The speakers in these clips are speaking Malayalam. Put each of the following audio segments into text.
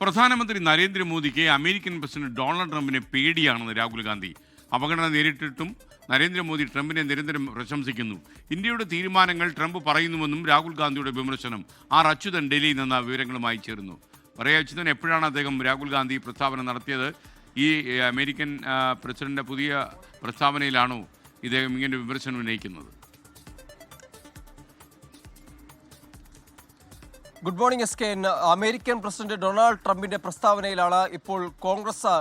പ്രധാനമന്ത്രി നരേന്ദ്രമോദിക്ക് അമേരിക്കൻ പ്രസിഡന്റ് ഡൊണാൾഡ് ട്രംപിനെ പേടിയാണെന്ന് രാഹുൽ ഗാന്ധി. അപകടം നേരിട്ടിട്ടും നരേന്ദ്രമോദി ട്രംപിനെ നിരന്തരം പ്രശംസിക്കുന്നു. ഇന്ത്യയുടെ തീരുമാനങ്ങൾ ട്രംപ് പറയുന്നുവെന്നും രാഹുൽ ഗാന്ധിയുടെ വിമർശനം. ആർ അച്യുതൻ ഡൽഹിയിൽ നിന്ന് വിവരങ്ങളുമായി ചേരുന്നു. പറയാ അച്യുതൻ എപ്പോഴാണ് അദ്ദേഹം രാഹുൽ ഗാന്ധി പ്രസ്താവന നടത്തിയത്? ഈ അമേരിക്കൻ പ്രസിഡന്റിന്റെ പുതിയ പ്രസ്താവനയിലാണോ ഇദ്ദേഹം ഇങ്ങനെ വിമർശനം ഉന്നയിക്കുന്നത്? Good morning S K American president Donald ട്രംപിന്റെ പ്രസ്താവനയിലാണ് ഇപ്പോൾ കോൺഗ്രസ്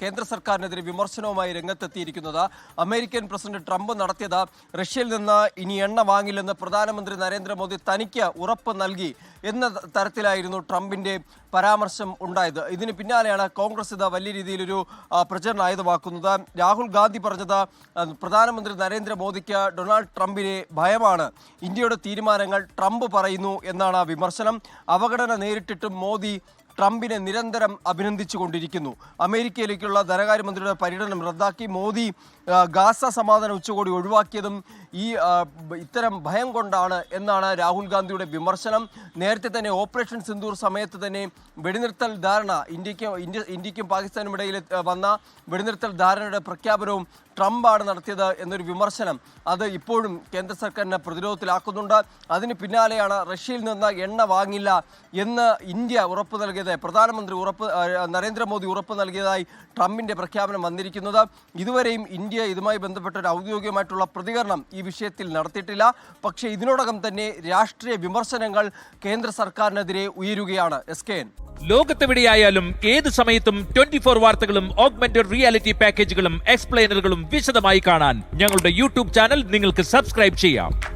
കേന്ദ്ര സർക്കാരിനെതിരെ വിമർശനവുമായി രംഗത്തെത്തിയിരിക്കുന്നത്. അമേരിക്കൻ പ്രസിഡന്റ് ട്രംപ് നടത്തിയത് റഷ്യയിൽ നിന്ന് ഇനി എണ്ണ വാങ്ങില്ലെന്ന് പ്രധാനമന്ത്രി നരേന്ദ്രമോദി തനിക്ക് ഉറപ്പ് നൽകി എന്ന തരത്തിലായിരുന്നു ട്രംപിന്റെ പരാമർശം ഉണ്ടായത്. ഇതിന് പിന്നാലെയാണ് കോൺഗ്രസ് ഇത് വലിയ രീതിയിലൊരു പ്രചരണം ആയുധമാക്കുന്നത് രാഹുൽ ഗാന്ധി പറഞ്ഞത് പ്രധാനമന്ത്രി നരേന്ദ്രമോദിക്ക് ഡൊണാൾഡ് ട്രംപിനെ ഭയമാണ്. ഇന്ത്യയുടെ തീരുമാനങ്ങൾ ട്രംപ് പറയുന്നു എന്നാണ് വിമർശനം. അവഗണന നേരിട്ടിട്ടും മോദി ട്രംപിനെ നിരന്തരം അഭിനന്ദിച്ചുകൊണ്ടിരിക്കുന്നു. അമേരിക്കയിലേക്കുള്ള ധനകാര്യമന്ത്രിയുടെ പര്യടനം റദ്ദാക്കി മോദി ഗാസ സമാധാന ഉച്ചകോടി ഒഴിവാക്കിയതും ഈ ഇത്തരം ഭയം കൊണ്ടാണ് എന്നാണ് രാഹുൽ ഗാന്ധിയുടെ വിമർശനം. നേരത്തെ തന്നെ ഓപ്പറേഷൻ സിന്ദൂർ സമയത്ത് തന്നെ വെടിനിർത്തൽ ധാരണ ഇന്ത്യയ്ക്ക് ഇന്ത്യ ഇന്ത്യക്കും പാകിസ്ഥാനും ഇടയിൽ വന്ന വെടിനിർത്തൽ ധാരണയുടെ പ്രഖ്യാപനവും ട്രംപാണ് നടത്തിയത് എന്നൊരു വിമർശനം അത് ഇപ്പോഴും കേന്ദ്ര സർക്കാരിനെ പ്രതിരോധത്തിലാക്കുന്നുണ്ട്. അതിന് പിന്നാലെയാണ് റഷ്യയിൽ നിന്ന് എണ്ണ വാങ്ങില്ല എന്ന് ഇന്ത്യ ഉറപ്പ് നൽകിയത് പ്രധാനമന്ത്രി ഉറപ്പ് നരേന്ദ്രമോദി ഉറപ്പ് നൽകിയതായി ട്രംപിന്റെ പ്രഖ്യാപനം വന്നിരിക്കുന്നത്. ഇതുവരെയും ഇന്ത്യ ഇതുമായി ബന്ധപ്പെട്ട ഒരു ഔദ്യോഗികമായിട്ടുള്ള പ്രതികരണം ഈ വിഷയത്തിൽ നടത്തിയിട്ടില്ല. പക്ഷേ ഇതിനോടകം തന്നെ രാഷ്ട്രീയ വിമർശനങ്ങൾ കേന്ദ്ര സർക്കാരിനെതിരെ ഉയരുകയാണ്. S K N. ലോകത്തെവിടെയായാലും ഏത് സമയത്തും ട്വന്റി ഫോർ വാർത്തകളും ഓഗ്മെന്റഡ് റിയാലിറ്റി പാക്കേജുകളും എക്സ്പ്ലെയിനറുകളും വിശദമായി കാണാൻ ഞങ്ങളുടെ യൂട്യൂബ് ചാനൽ നിങ്ങൾക്ക് സബ്സ്ക്രൈബ് ചെയ്യാം.